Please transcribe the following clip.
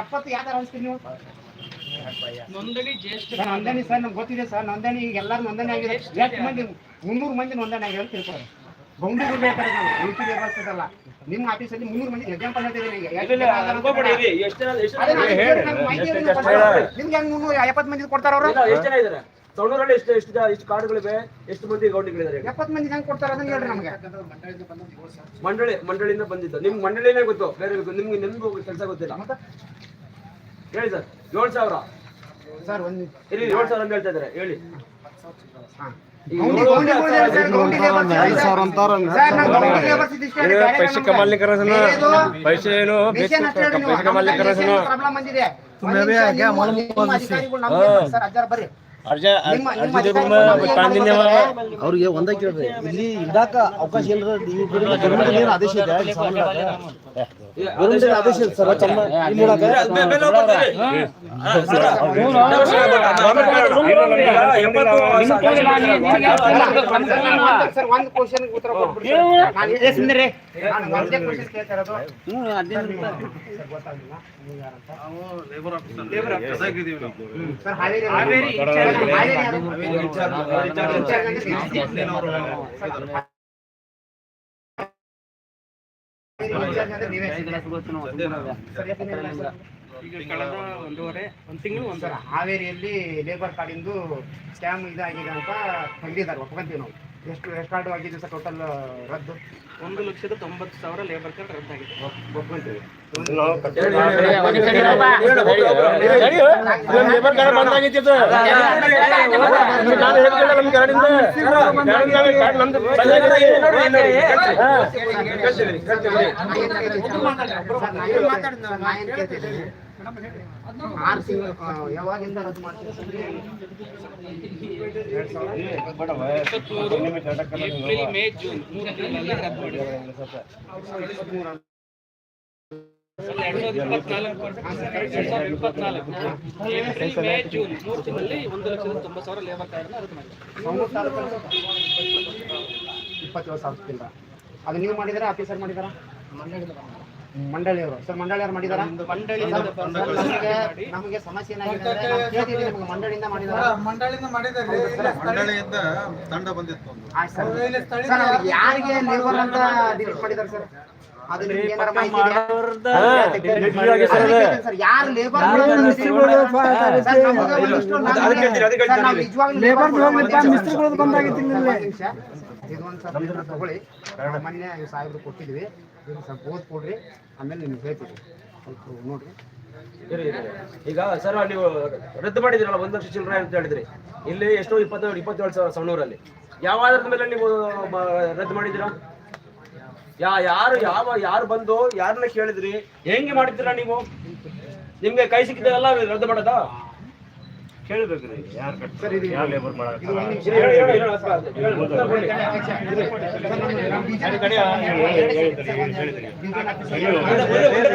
ಎಪ್ಪತ್ತು ನೀವು? ನೋಂದಣಿ ಜ್ಯೇಷ್ಠ ಸರ್ ನೋಂದಣಿ ಸರ್ ನಮ್ಗೆ ಗೊತ್ತಿದೆ ಸರ್ ನೋಂದಣಿ ಈಗ ಎಲ್ಲರೂ ನೋಂದಣಿ ಆಗಿದೆ ಎಷ್ಟು ಮಂದಿ ಮುನ್ನೂರು ಮಂದಿ ನೋಂದಣಿ ಆಗಿದೆ ಅಂತ ತಿಳ್ಕೊಳ್ಳಿ ಬೌಂಡ್ರಿ ಬೇಕಾದ್ರೆ ನಾವು ಪಿ ಅಲ್ಲ ನಿಮ್ಮ ಆಫೀಸಲ್ಲಿ ಮುನ್ನೂರು ಮಂದಿ ಎಕ್ಸಾಂಪಲ್ ಹೇಳ್ತಿದ್ದೀನಿ. ನಿಮ್ಗೆ ಹೆಂಗ್ ಮುನ್ನೂರ ಎಪ್ಪತ್ತು ಮಂದಿ ಕೊಡ್ತಾರ ಅವರು? ಇಲ್ಲ, ಎಷ್ಟು ಜನ ಇದ್ದಾರೆ ಸೌಣೂರಲ್ಲಿ ಎಷ್ಟು ಎಷ್ಟು ಜನ- ಎಷ್ಟು ಕಾರ್ಡ್ಗಳಿವೆ ಎಷ್ಟು ಮಂದಿ ಗೌಂಡಿಗಳಿದ್ದಾರೆ ಈಗ? ಎಪ್ಪತ್ತು ಮಂದಿ ಹೆಂಗ್ ಕೊಡ್ತಾರ ಅದನ್ನ ಹೇಳ್ರಿ ನಮ್ಗೆ ಮಂಡಳಿ ಮಂಡಳಿಯಿಂದ ಬಂದಿದ್ದು ನಿಮ್ ಮಂಡಳಿನೇ ಗೊತ್ತು ಬೇರೆ ಗೊತ್ತು. ನಿಮ್ಗೆ ನಿಮ್ಗೂ ಕೆಲಸ ಗೊತ್ತಿಲ್ಲ ಹೇಳಿ ಸರ್ ಏಳು ಸಾವಿರ ಸರ್ ಒಂದು ಇರಿ ಏಳು ಸಾವಿರ ಅಂತ ಹೇಳ್ತಾ ಇದ್ದಾರೆ ಹೇಳಿ ಹಾಂ ಈಗ ಗೌಂಡಿ ಏಳು ಗೌಂಡಿ ಸಾವಿರ ಸರ್ ಗೌಂಡಿ ಲೇಬರ್ ಸರ್ ನಾನು ಗೌಂಡಿ ಲೇಬರ್ ಇದಿಷ್ಟೇ ಹೇಳಿ, ಬೇರೆ पैसे ನಮ್ಗೆ कमाल नहीं कर रहे ಬೇರೆದು थे पैसे नो ಮಿಷನ್ ಅಷ್ಟೇ ಹೇಳಿ ನೀವು. पैसे कमाल नहीं कर रहे थे ನಮ್ಮ ಪ್ರಾಬ್ಲಮ್ ಬಂದಿದೆ ಒಂದ್ ನಿಮಿಷ ನಿಮ್ಮ- ಅವ್ರಿಗೆ ಒಂದೇ ಕೇಳ್ರಿ. ಇಲ್ಲಿ ಇದ್ದಾಕ ಅವಕಾಶ ಇಲ್ಲದ ಆದೇಶ ಇದೆ? ಆದೇಶ ಇದೆ ಸರ್ ಚಂದ ಉತ್ತರ ಲೇಬರ್ ಆಫೀಸರ್ ಲೇಬರ್ ಈಗ ಕಳೆದ ಒಂದೂವರೆ ಒಂದ್ ತಿಂಗಳು ಒಂದ್ ಸರ್ ಹಾವೇರಿಯಲ್ಲಿ ಲೇಬರ್ ಕಾರ್ಡಿಂದು ಸ್ಕ್ಯಾಮ್ ಇದಾಗಿದೆ ಅಂತ ತಂದಿದ್ದಾರೆ ಒಪ್ಕೊಂತೀವಿ ನಾವು ಎಷ್ಟು ಎಷ್ಟು ಕಾರ್ಡು ಆಗಿದೆ ಸರ್ ಟೋಟಲ್ ರದ್ದು ಒಂದು ಲಕ್ಷದ ತೊಂಬತ್ತು ಸಾವಿರ ಲೇಬರ್ ಕಾರ್ಡ್ ರದ್ದಾಗಿದೆ ಒಪ್ಕೊಂತೀವಿ ತಿಂಗಳಲ್ಲಿ ತೊಂಬತ್ತು ಸಾವಿರ ಕಾರ್ಡ್ ಇಪ್ಪತ್ತೇಳು ಸಾವಿರ ಅದು ನೀವು ಮಾಡಿದಾರ ಆಫೀಸರ್ ಮಾಡಿದಾರ? ಮಂಡಳಿಯವರು. ಸರ್ ಮಂಡಳಿಯವರು ಮಾಡಿದಾರ? ನಮಗೆ ಸಮಸ್ಯೆ ಏನಾಗಿದೆ ಮಂಡಳಿಯಿಂದ ಮಾಡಿದಾರ? ಮಂಡಳಿಯಿಂದ ಮಾಡಿದ್ದಾರೆ. ಮಂಡಳಿಯಿಂದ ತಂಡ ಬಂದಿತ್ತು ಯಾರಿಗೆ ಲೇಬರ್ ಅಂತ ಡಿಲೀಟ್ ಮಾಡಿದಾರೆ ಸರ್? ಅದು ನಿಮ್ಗೆ ಏನಾರ ಮಾಹಿತಿ ಇದೆಯಾ? ಸರ್, ಯಾರು ಲೇಬರ್ ಸರ್ ಇದೊಂದು ಸ್ವಲ್ಪ ತಗೊಳ್ಳಿ. ಮೊನ್ನೆ ಸಾಹೇಬ್ರು ಕೊಟ್ಟಿದ್ವಿ ಇದನ್ನು ಸ್ವಲ್ಪ ಓದ್ ಕೊಡ್ರಿ ಆಮೇಲೆ ನಿಮ್ಗೆ ಹೇಳ್ತೀವಿ. ಸ್ವಲ್ಪ ನೋಡ್ರಿ. ಈಗ ಸರ್ ನೀವು ರದ್ದು ಮಾಡಿದಿರಲ್ಲ ಒಂದು ಲಕ್ಷ ಚಿಲ್ಲರೆ ಅಂತ ಹೇಳಿದ್ರಿ. ಇಲ್ಲಿ ಎಷ್ಟು ಇಪ್ಪತ್ತೇಳು ಇಪ್ಪತ್ತೇಳು ಸಾವಿರ ಸಣ್ಣೂರಲ್ಲಿ. ಯಾವ ಆಧಾರದ ಮೇಲೆ ನೀವು ರದ್ದು ಮಾಡಿದ್ದೀರಾ? ಯಾ ಯಾರು ಯಾವ ಯಾರು ಬಂದು ಯಾರನ್ನ ಕೇಳಿದ್ರಿ? ಹೆಂಗೆ ಮಾಡಿದ್ದೀರಾ ನೀವು? ನಿಮ್ಗೆ ಕೈ ಸಿಕ್ಕಿದ್ದೆಲ್ಲ ರದ್ದು ಮಾಡೋದಾ? ಕೇಳಬೇಕ್ರಿ ಯಾರು ಯಾವ ಲೇಬರ್ ಮಾಡಕ